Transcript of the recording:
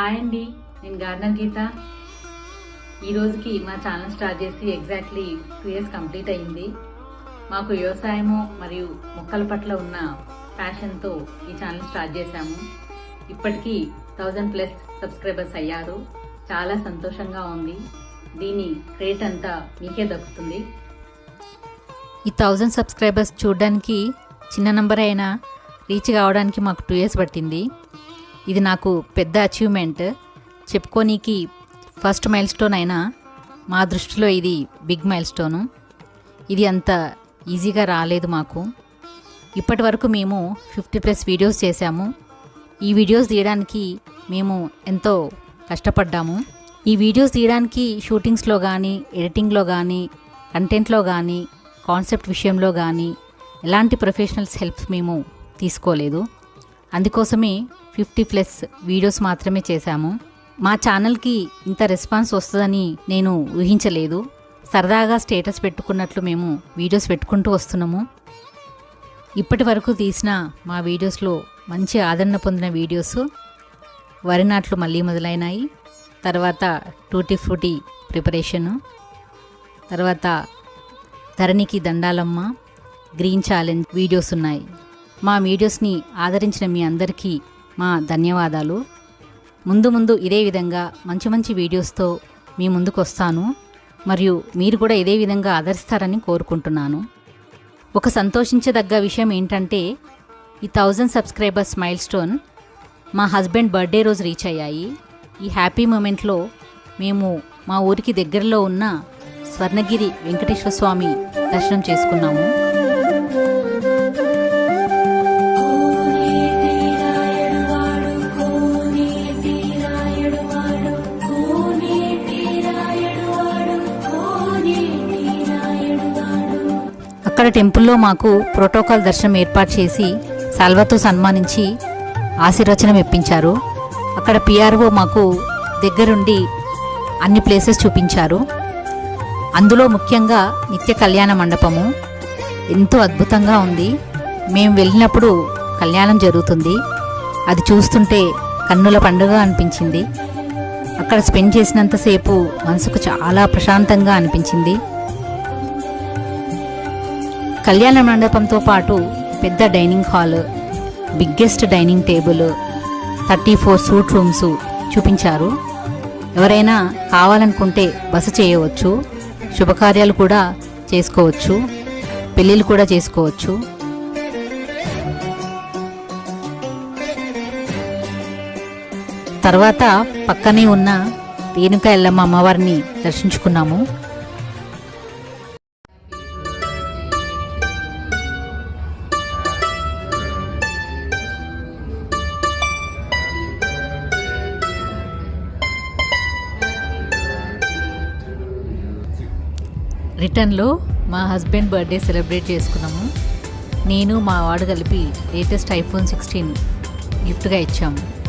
Hi అండి నేను garden గీత. ఈ రోజుకి మా ఛానల్ స్టార్ట్ చేసి ఎగ్జాక్ట్లీ టూ ఇయర్స్ కంప్లీట్ అయింది మాకు వ్యవసాయము మరియు మొక్కల పట్ల ఉన్న ప్యాషన్తో ఈ ఛానల్ స్టార్ట్ చేశాము. ఇప్పటికీ థౌజండ్ ప్లస్ సబ్స్క్రైబర్స్ అయ్యారు. చాలా సంతోషంగా ఉంది. దీని క్రేట్ అంతా మీకే దక్కుతుంది. ఈ థౌజండ్ సబ్స్క్రైబర్స్ చూడడానికి చిన్న నంబర్ అయినా రీచ్ కావడానికి మాకు టూ ఇయర్స్ పట్టింది. ఇది నాకు పెద్ద అచీవ్మెంట్ చెప్పుకోనీకి ఫస్ట్ మైల్ స్టోన్ అయినా మా దృష్టిలో ఇది బిగ్ మైల్ స్టోను ఇది అంత ఈజీగా రాలేదు మాకు. ఇప్పటి వరకు మేము ఫిఫ్టీ ప్లస్ వీడియోస్ చేశాము. ఈ వీడియోస్ తీయడానికి మేము ఎంతో కష్టపడ్డాము. ఈ వీడియోస్ తీయడానికి షూటింగ్స్లో కానీ ఎడిటింగ్లో కానీ కంటెంట్లో కానీ కాన్సెప్ట్ విషయంలో కానీ ఎలాంటి ప్రొఫెషనల్స్ హెల్ప్ మేము తీసుకోలేదు. అందుకోసమే ఫిఫ్టీ ప్లస్ వీడియోస్ మాత్రమే చేశాము. మా ఛానల్కి ఇంత రెస్పాన్స్ వస్తుందని నేను ఊహించలేదు. సరదాగా స్టేటస్ పెట్టుకున్నట్లు మేము వీడియోస్ పెట్టుకుంటూ వస్తున్నాము. ఇప్పటి వరకు తీసిన మా వీడియోస్లో మంచి ఆదరణ పొందిన వీడియోస్ వరి నాట్లు మళ్ళీ మొదలైనాయి. తర్వాత టూటీ ఫ్రూటీ ప్రిపరేషను. తర్వాత ధరణికి దండాలమ్మ గ్రీన్ ఛాలెంజ్ వీడియోస్ ఉన్నాయి. మా వీడియోస్ని ఆదరించిన మీ అందరికీ మా ధన్యవాదాలు. ముందు ముందు ఇదే విధంగా మంచి మంచి వీడియోస్తో మీ ముందుకు వస్తాను మరియు మీరు కూడా ఇదే విధంగా ఆదరిస్తారని కోరుకుంటున్నాను. ఒక సంతోషించదగ్గ విషయం ఏంటంటే ఈ థౌజండ్ సబ్స్క్రైబర్స్ మైల్ స్టోన్ మా హస్బెండ్ బర్త్డే రోజు రీచ్ అయ్యాయి. ఈ హ్యాపీ మూమెంట్లో మేము మా ఊరికి దగ్గరలో ఉన్న స్వర్ణగిరి వెంకటేశ్వర స్వామి దర్శనం చేసుకున్నాము. అక్కడ టెంపుల్లో మాకు ప్రోటోకాల్ దర్శనం ఏర్పాటు చేసి సల్వతో సన్మానించి ఆశీర్వచనం ఇప్పించారు. అక్కడ పిఆర్ఓ మాకు దగ్గరుండి అన్ని ప్లేసెస్ చూపించారు. అందులో ముఖ్యంగా నిత్య కళ్యాణ మండపము ఎంతో అద్భుతంగా ఉంది. మేము వెళ్ళినప్పుడు కళ్యాణం జరుగుతుంది. అది చూస్తుంటే కన్నుల పండుగ అనిపించింది. అక్కడ స్పెండ్ చేసినంతసేపు మనసుకు చాలా ప్రశాంతంగా అనిపించింది. కళ్యాణ మండపంతో పాటు పెద్ద dining hall biggest dining table thirty four suite rooms చూపించారు. ఎవరైనా కావాలనుకుంటే బస చేయవచ్చు శుభకార్యాలు కూడా చేసుకోవచ్చు పెళ్ళిళ్ళు కూడా చేసుకోవచ్చు. తర్వాత పక్కనే ఉన్న రేణుక ఎల్లమ్మ అమ్మవారిని దర్శించుకున్నాము. రిటర్న్లో మా హస్బెండ్ బర్త్డే సెలబ్రేట్ చేసుకున్నాము. నేను మా వాడు కలిపి లేటెస్ట్ ఐఫోన్ సిక్స్టీన్ గిఫ్ట్గా ఇచ్చాము.